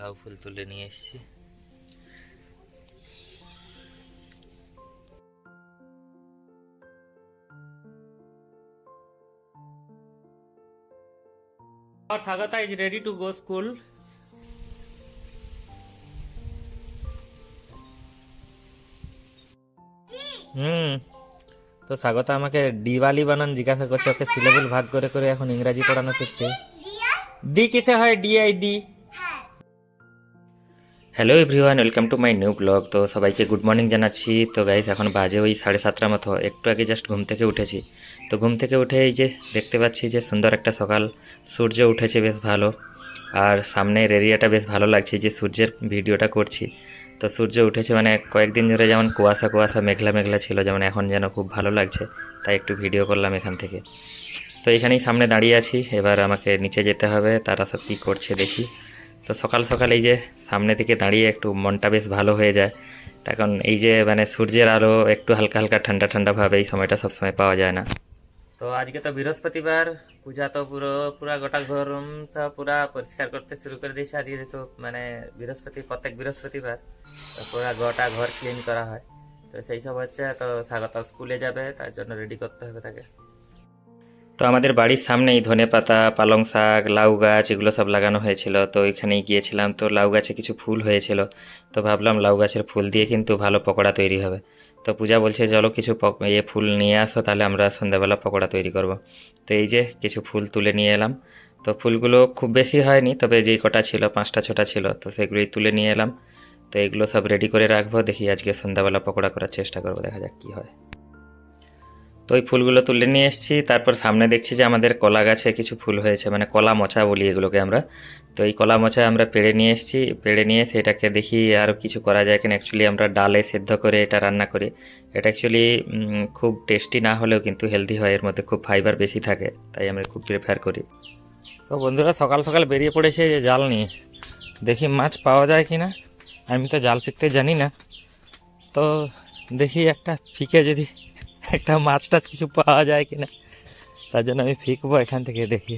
লাউ ফুল তুলে নিয়ে এসেছি। और Sagata is ready to go school. হুম তো স্বাগত আমাকে দিওয়ালি বানান জিজ্ঞাসা করছে ওকে সিলেবল ভাগ করে করে এখন ইংরাজি পড়ানো শিখছে। দি কিসে হয়? ডি আই দি। Hello everyone welcome to my new blog তো সবাইকে গুড মর্নিং জানাচ্ছি। তো গাইস এখন বাজে ওই সাড়ে সাতটার মতো। একটু আগে জাস্ট ঘুম থেকে উঠেছি। তো ঘুম থেকে উঠে এই যে দেখতে পাচ্ছি যে সুন্দর একটা সকাল। সূর্য উঠেছে বেশ ভালো। আর সামনের এরিয়াটা বেশ ভালো লাগছে যে সূর্যের ভিডিওটা করছি। তো সূর্য উঠেছে মানে কয়েকদিন ধরে যেমন কুয়াশা কুয়াশা, মেঘলা মেঘলা ছিল, যেমন এখন যেন খুব ভালো লাগছে, তাই একটু ভিডিও করলাম এখান থেকে। তো এখানেই সামনে দাঁড়িয়ে আছি। এবার আমাকে নিচে যেতে হবে, তারা সব কী করছে দেখি। তো সকাল সকাল এই যে সামনে থেকে দাঁড়িয়ে একটু মনটা বেশ ভালো হয়ে যায়। তখন এই যে মানে সূর্যের আলো একটু হালকা হালকা ঠান্ডা ঠান্ডা ভাবে, এই সময়টা সবসময় পাওয়া যায় না। তো আজকে তো বৃহস্পতিবার, পূজা তো পুরো, পুরা গোটা ঘর তো পুরা পরিষ্কার করতে শুরু করে দিয়েছে আজকে যেহেতু মানে বৃহস্পতি, প্রত্যেক বৃহস্পতিবার তো পুরা গোটা ঘর ক্লিন করা হয়। তো সেই সব হচ্ছে, তো স্বাগত, স্কুলে যাবে, তার জন্য রেডি করতে হবে তাকে। তো আমাদের বাড়ির সামনেই ধনে পাতা, পালং শাক, লাউ গাছ এগুলো সব লাগানো হয়েছিল। তো ওইখানেই গিয়েছিলাম। তো লাউ গাছে কিছু ফুল হয়েছিল। তো ভাবলাম লাউ গাছের ফুল দিয়ে কিন্তু ভালো পকোড়া তৈরি হবে। তো পূজা বলছে, চলো কিছু ইয়ে ফুল নিয়ে আসো, তাহলে আমরা সন্ধ্যাবেলা পকোড়া তৈরি করব। তো এই যে কিছু ফুল তুলে নিয়ে এলাম। তো ফুলগুলো খুব বেশি হয়নি, তবে যেই কটা ছিল, পাঁচটা, ছটা ছিল, তো সেগুলোই তুলে নিয়ে এলাম। তো এগুলো সব রেডি করে রাখব। দেখি আজকে সন্ধ্যাবেলা পকোড়া করার চেষ্টা করব, দেখা যাক কী হয়। তো ওই ফুলগুলো তুলে নিয়ে এসেছি। তারপর সামনে দেখছি যে আমাদের কলা গাছে কিছু ফুল হয়েছে মানে কলা মোচা বলি এগুলোকে আমরা। তো এই কলা মোচা আমরা পেড়ে নিয়ে এসেছি। পেড়ে নিয়ে সেটাকে দেখি আরও কিছু করা যায় কিনা। অ্যাকচুয়ালি আমরা ডালে সেদ্ধ করে এটা রান্না করি। এটা অ্যাকচুয়ালি খুব টেস্টি না হলেও কিন্তু হেলদি হয়। এর মধ্যে খুব ফাইবার বেশি থাকে, তাই আমরা খুব প্রেফার করি। তো বন্ধুরা, সকাল সকাল বেরিয়ে পড়েছে যে জাল নিয়ে। দেখি মাছ পাওয়া যায় কি না আমি তো জাল ফিকতে জানি না। তো দেখি একটা ফিকে যদি একটা মাছ টাছ কিছু পাওয়া যায় কিনা, তার জন্য আমি ফিকবো এখান থেকে দেখি।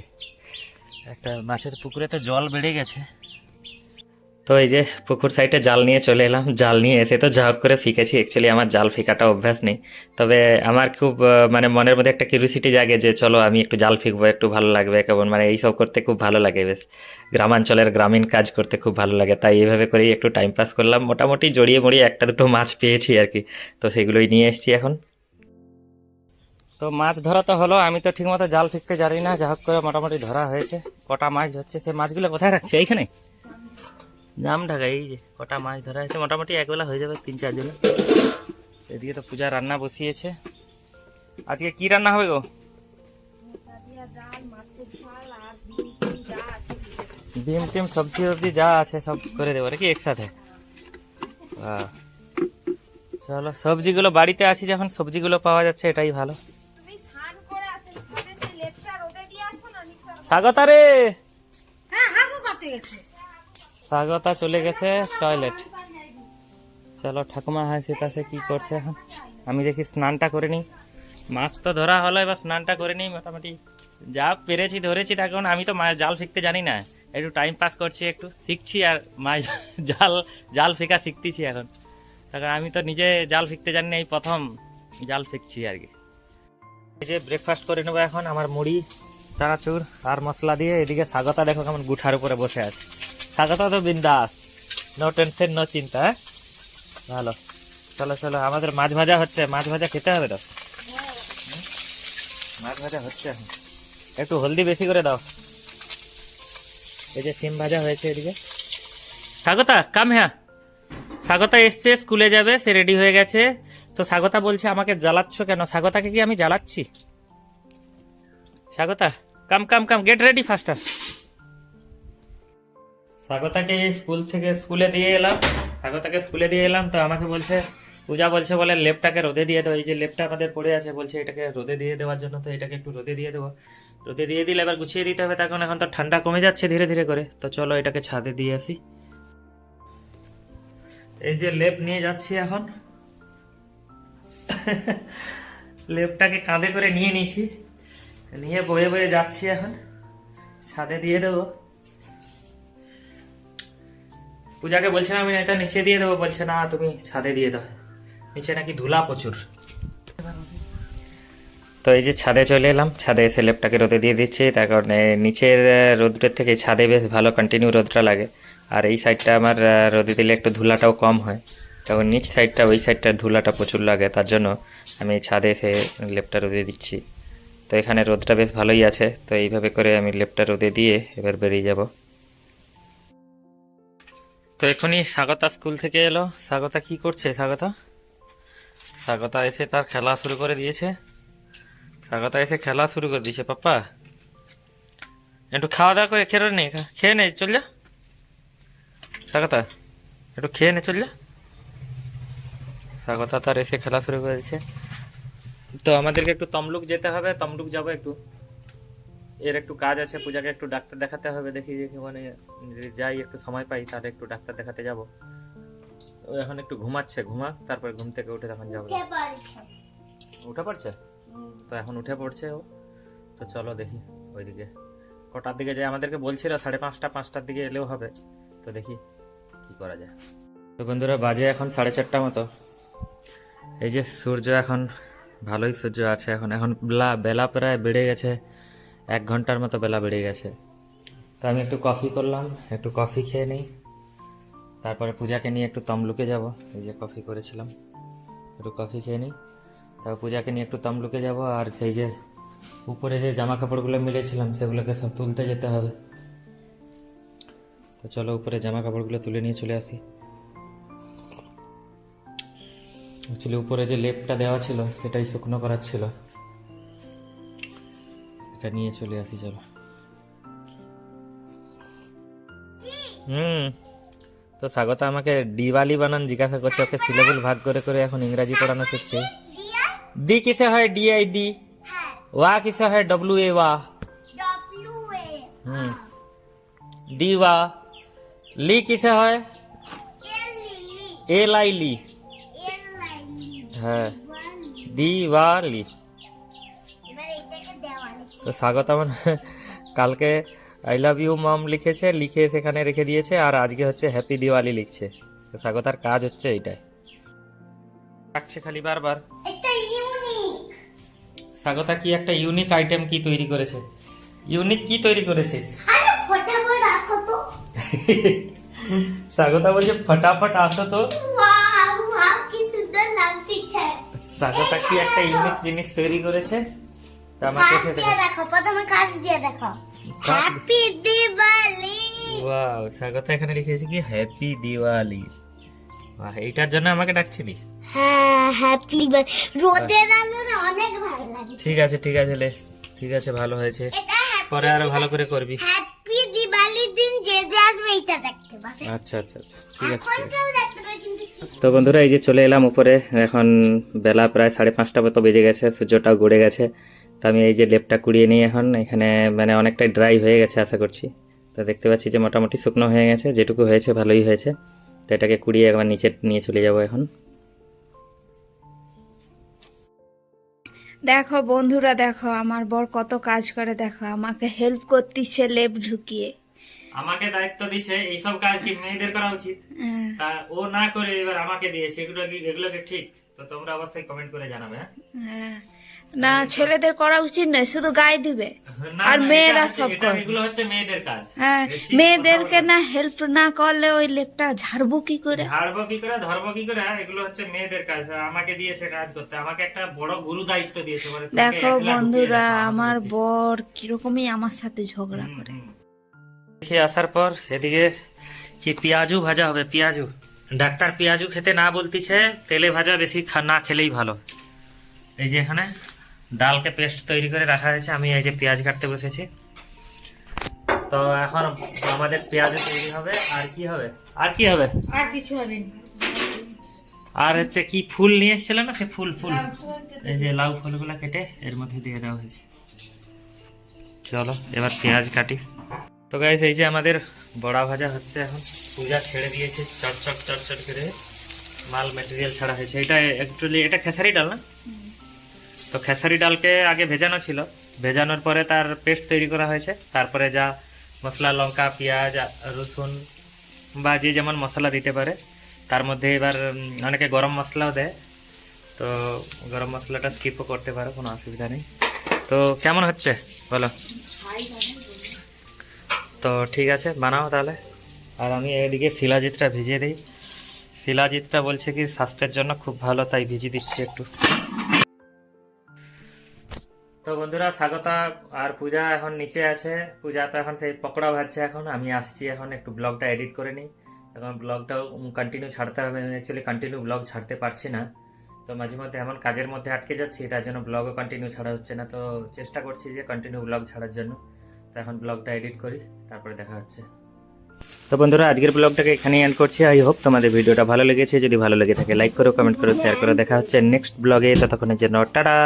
একটা মাছের পুকুরে তো জল বেড়ে গেছে। তো এই যে পুকুর সাইডে জাল নিয়ে চলে এলাম। জাল নিয়ে এসে তো যা করে ফিকেছি। অ্যাকচুয়ালি আমার জাল ফিকাটা অভ্যাস নেই। তবে আমার খুব মানে মনের মধ্যে একটা কিউরিসিটি জাগে যে চলো আমি একটু জাল ফিকবো, একটু ভালো লাগবে, কেমন? মানে এইসব করতে খুব ভালো লাগে বেশ। গ্রামাঞ্চলের গ্রামীণ কাজ করতে খুব ভালো লাগে। তাই এইভাবে করেই একটু টাইম পাস করলাম। মোটামুটি জড়িয়ে মড়িয়ে একটা দুটো মাছ পেয়েছি আর কি। তো সেগুলোই নিয়ে এসেছি এখন। তো মাছ ধরা তো হলো, আমি তো ঠিকমতো জাল ফিকতে জানি না যা হোক করে মোটামুটি ধরা হয়েছে। কটা মাছ ধরছে সে মাছগুলো কোথায় রাখছে? এইখানে? জাম ঢাকা, এই যে কটা মাছ ধরা হয়েছে, মোটামুটি একবেলা হয়ে যাবে তিন চার জনে এদিকে তো পূজা রান্না বসিয়েছে। আজকে কি রান্না হবে গো? ডিম টিম, সবজি সবজি যা আছে সব করে দেবো নাকি একসাথে। চলো, সবজিগুলো বাড়িতে আছি, যখন সবজিগুলো পাওয়া যাচ্ছে, এটাই ভালো তুমি স্নান করে আসো ছাদে সেই লেপটা রোদে দিয়ে আসো না নিচে স্বাগতা রে হ্যাঁ স্বাগতা চলে গেছে টয়লেট। চলো ঠাকুমা হাসি পাশে কি করছে এখন? আমি দেখি স্নানটা করে নিই। মাছ তো ধরা হলো এবার স্নানটা করে নিই মোটামুটি। যা পেরেছি ধরেছি তখন আমি তো মাছ জাল ফিকতে জানি না। একটু টাইম পাস করছি একটু শিখছি আর মাছ জাল জাল ফেকা শিখতেছি এখন। তখন আমি তো নিজে জাল ফিকতে জানি না এই প্রথম জাল ফিকছি আর কি। এই যে ব্রেকফাস্ট করে নেব এখন আমার মুড়ি। চানাচুর আর মশলা দিয়ে এদিকে স্বাগতা দেখো কেমন গুঠার উপরে বসে আছে। স্বাগতা তো বিন্দাস নো টেনশন নো চিন্তা হ্যাঁ? ভালো। চলো চলো, আমাদের মাছ ভাজা হচ্ছে, মাছ ভাজা খেতে হবে তো? মাছ ভাজা হচ্ছে একটু হলদি বেশি করে দাও। এই যে সিম ভাজা হয়েছে এদিকে। স্বাগতা কাম হ্যাঁ স্বাগতা এসছে, স্কুলে যাবে, সে রেডি হয়ে গেছে। তো স্বাগতা বলছে, আমাকে জ্বালাচ্ছ কেন? স্বাগতাকে কি আমি জ্বালাচ্ছি? Swagata. Come come come get ready faster স্বাগতাকে school থেকে স্কুলে দিয়ে এলাম। স্বাগতাকে স্কুলে দিয়ে এলাম, তো আমাকে বলছে, পূজা বলছে বলে লেপটাকে রোদে দিয়ে দেবো এই যে লেপটা আমাদের পড়ে আছে, বলছে এটাকে রোদে দিয়ে দেওয়ার জন্য, তো এটাকে একটু রোদে দিয়ে দেবো। রোদে দিয়ে দিলে এবার গুছিয়ে দিতে হবে, তখন এখন তো ঠান্ডা কমে যাচ্ছে ধীরে ধীরে করে। তো চলো এটাকে ছাদে দিয়ে আসি। এই যে লেপ নিয়ে যাচ্ছি এখন। লেপটাকে কাঁধে করে নিয়ে নিয়েছি। নিয়ে বয়ে বয়ে যাচ্ছি এখন। ছাদে দিয়ে দেবো। পূজাকে বলছিলাম আমি এটা নিচে দিয়ে দেবো বলছে না তুমি ছাদে দিয়ে দাও। নিচে নাকি ধুলা প্রচুর। তো এই যে ছাদে চলে এলাম ছাদে এসে লেপটাকে রোদে দিয়ে দিচ্ছি। তার কারণে নিচের আহ, রোদটার থেকে ছাদে বেশ ভালো কন্টিনিউ রোদটা লাগে। আর এই সাইডটা আমার রোদে দিলে একটু ধুলাটাও কম হয়। তখন নিচ সাইডটা ওই সাইডটার ধুলাটা প্রচুর লাগে তার জন্য আমি ছাদে এসে লেপটা রোদে দিচ্ছি। তো এখানে রোদটা বেশ ভালোই আছে, তো এইভাবে করে আমি লেপটা রোদে দিয়ে এবার বেরিয়ে যাব। তো এখনই স্বাগতা স্কুল থেকে এলো। স্বাগতা কি করছে স্বাগতা? স্বাগতা এসে তার খেলা শুরু করে দিয়েছে। স্বাগতা এসে খেলা শুরু করে দিয়েছে পাপ্পা একটু খাওয়া দাওয়া করে খেয়ে নে? খেয়ে নে, চল যা। স্বাগতা, একটু খেয়ে নে, চল যা। স্বাগতা তার এসে খেলা শুরু করে দিয়েছে তো আমাদেরকে একটু তমলুক যেতে হবে তমলুক যাব একটু। এর একটু কাজ আছে পূজাকে একটু ডাক্তার দেখাতে হবে দেখি যে মানে যদি যাই একটু সময় পাই তাহলে একটু ডাক্তার দেখাতে যাব। ও এখন একটু ঘুমাচ্ছে ঘুমাক তারপর ঘুম থেকে উঠে তখন যাব। উঠে পড়ছে। তো এখন উঠে পড়ছে ও। তো চলো দেখি ওইদিকে। কটার দিকে যায়? আমাদেরকে বলছিল সাড়ে পাঁচটা পাঁচটার দিকে এলেও হবে। তো দেখি কি করা যায়। তো বন্ধুরা বাজে এখন সাড়ে চারটা মতো। এই যে সূর্য এখন ভালোই সূর্য আছে এখন। এখন বেলা বেলা প্রায় বেড়ে গেছে। এক ঘণ্টার মতো বেলা বেড়ে গেছে। তো আমি একটু কফি করলাম, একটু কফি খেয়ে নিই। তারপরে পূজাকে নিয়ে একটু তমলুকে যাব। এই যে কফি করেছিলাম, একটু কফি খেয়ে নিই। তারপর পূজাকে নিয়ে একটু তমলুকে যাব আর সেই যে উপরে যে জামা কাপড়গুলো মিলেছিলাম, সেগুলোকে সব তুলতে যেতে হবে। তো চলো উপরে জামা কাপড়গুলো তুলে নিয়ে চলে আসি। অ্যাকচুয়ালি উপরে যে লেপটা দেওয়া ছিল সেটাই শুকনো করার ছিল। এটা নিয়ে চলে আসি চলো। হুম তো স্বাগত আমাকে দিওয়ালি বানান জিজ্ঞাসা করছে ওকে সিলেবল ভাগ করে করে এখন ইংরাজি পড়ানো শিখছে। দি কিসে হয়? ডি আই দি ওয়া কিসে হয়? ডব্লিউ এ ওয়া। ডব্লিউ এ হুম ডি ওয়া। লি কিসে হয়? এল আই লি হ্যাঁ। দিওয়ালি। তো স্বাগত আমার। কালকে আই লাভ ইউ মাম লিখেছে লিখে সেখানে রেখে দিয়েছে আর আজকে হচ্ছে হ্যাপি দিওয়ালি লিখছে। তো স্বাগতার কাজ হচ্ছে এইটাই। ডাকছে খালি বারবার। স্বাগতা কি একটা ইউনিক আইটেম কি তৈরি করেছে? ইউনিক কি তৈরি করেছিস? স্বাগতা বলছে ফটাফট আসো তো ওয়াও ওয়াও কি সুন্দর লাগছে স্বাগতা কি একটা ইউনিক জিনিস তৈরি করেছে। তা আমাকে সেটা দেখো। প্রথমে কাজ দিয়ে দেখো। হ্যাপি দিওয়ালি ওয়াও স্বাগতা এখানে লিখেছে কি হ্যাপি দিওয়ালি বাহ এইটার জন্য আমাকে ডাকছিলি? হ্যাঁ হ্যাপি রোদের আলো অনেক ভালো লাগে ঠিক আছে ঠিক আছে লে। ঠিক আছে ভালো হয়েছে। পরে আরও ভালো করে করবি। হ্যাপি দিওয়ালির দিন যে যে আসবে এটা দেখতে পাবে। আচ্ছা আচ্ছা আচ্ছা। ঠিক আছে তো বন্ধুরা, এই যে চলে এলাম উপরে। এখন বেলা প্রায় সাড়ে পাঁচটা মতো বেজে গেছে সূর্যটাও গড়ে গেছে। তো আমি এই যে লেপটা কুড়িয়ে নিই এখন। এখানে মানে অনেকটাই ড্রাই হয়ে গেছে আশা করছি। তো দেখতে পাচ্ছি যে মোটামুটি শুকনো হয়ে গেছে, যেটুকু হয়েছে ভালোই হয়েছে। তো এটাকে কুড়িয়ে একবার নিচে নিয়ে চলে যাব এখন। দেখো বন্ধুরা, দেখো আমার বর কত কাজ করে, দেখো আমাকে হেল্প করতেছে লেপ ঢুকিয়ে। আমাকে দায়িত্ব দিছে এইসব কাজ কি মেয়েদের করা উচিত? হ্যাঁ, তা ও না করে এবার আমাকে দিয়েছে এগুলো কি এগুলো কি ঠিক? তো তোমরা অবশ্যই কমেন্ট করে জানাবে হ্যাঁ? হ্যাঁ। না ছেলেদের করা উচিত নয় শুধু গায়ে দিবে। আর মেয়েরা সব করবে। এগুলো হচ্ছে মেয়েদের কাজ। হ্যাঁ মেয়েদেরকে না। হেল্প না করলে ওই লেপটা ঝাড়বো কি করে? ঝাড়বো কি করে ধরবো কি করে হ্যাঁ, এগুলো হচ্ছে মেয়েদের কাজ আমাকে দিয়েছে কাজ করতে। আমাকে একটা বড় গুরু দায়িত্ব দিয়েছে বলে দেখো বন্ধুরা আমার বর কিরকমই আমার সাথে ঝগড়া করে। দেখি আসার পর এদিকে কি পেঁয়াজু ভাজা হবে পেঁয়াজু? ডাক্তার পেঁয়াজু খেতে না বলতিছে তেলে ভাজা বেশি না খেলেই ভালো। এই যে এখানে ডালকে পেস্ট তৈরি করে রাখা হয়েছে আমি এই যে পেঁয়াজ কাটতে বসেছি। তো এখন আমাদের পেঁয়াজু তৈরি হবে আর কি হবে? আর কি হবে? আর কিছু হবে আর হচ্ছে কি ফুল নিয়ে এসেছিল না সে ফুল ফুল? এই যে লাউ ফুলগুলো কেটে এর মধ্যে দিয়ে দেওয়া হয়েছে। চলো এবার পেঁয়াজ কাটি। তো গাইস এই যে আমাদের বড়া ভাজা হচ্ছে এখন। পূজা ছেড়ে দিয়েছে চটচট চটচট করে মাল মেটেরিয়াল ছাড়া হয়েছে। এটা অ্যাকচুয়ালি এটা খেসারি ডাল না? তো খেসারি ডালকে আগে ভেজানো ছিল। ভেজানোর পরে তার পেস্ট তৈরি করা হয়েছে। তারপরে যা মশলা, লঙ্কা, পেঁয়াজ, রসুন বা যে যেমন মশলা দিতে পারে, তার মধ্যে এবার অনেকে গরম মশলাও দেয়। তো গরম মশলাটা স্কিপও করতে পারো, কোনো অসুবিধা নেই। তো কেমন হচ্ছে? বলো। তো ঠিক আছে, বানাও তাহলে। আর আমি এদিকে শিলাজিৎটা ভিজিয়ে দিই। শিলাজিৎটা বলছে কি, স্বাস্থ্যের জন্য খুব ভালো, তাই ভিজিয়ে দিচ্ছি একটু। তো বন্ধুরা, স্বাগতা। আর পূজা এখন নিচে আছে। পূজা তো এখন সেই পকোড়া ভাজছে এখন। আমি আসছি এখন একটু ব্লগটা এডিট করে নিই। এখন ব্লগটাও কন্টিনিউ ছাড়তে হবে। আমি অ্যাকচুয়ালি কন্টিনিউ ব্লগ ছাড়তে পারছি না। তো মাঝে মধ্যে এমন কাজের মধ্যে আটকে যাচ্ছি, তার জন্য ব্লগও কন্টিনিউ ছাড়া হচ্ছে না। তো চেষ্টা করছি যে কন্টিনিউ ব্লগ ছাড়ার জন্য। তো এখন ব্লগটা এডিট করি, তারপরে দেখা হচ্ছে। তো বন্ধুরা, আজকের ব্লগটাকে এখানেই এন্ড করছি। আই হোপ তোমাদের ভিডিওটা ভালো লেগেছে। যদি ভালো লেগে থাকে লাইক করো কমেন্ট করো শেয়ার করো। দেখা হচ্ছে নেক্সট ব্লগে। ততক্ষণের জন্য, টাটা!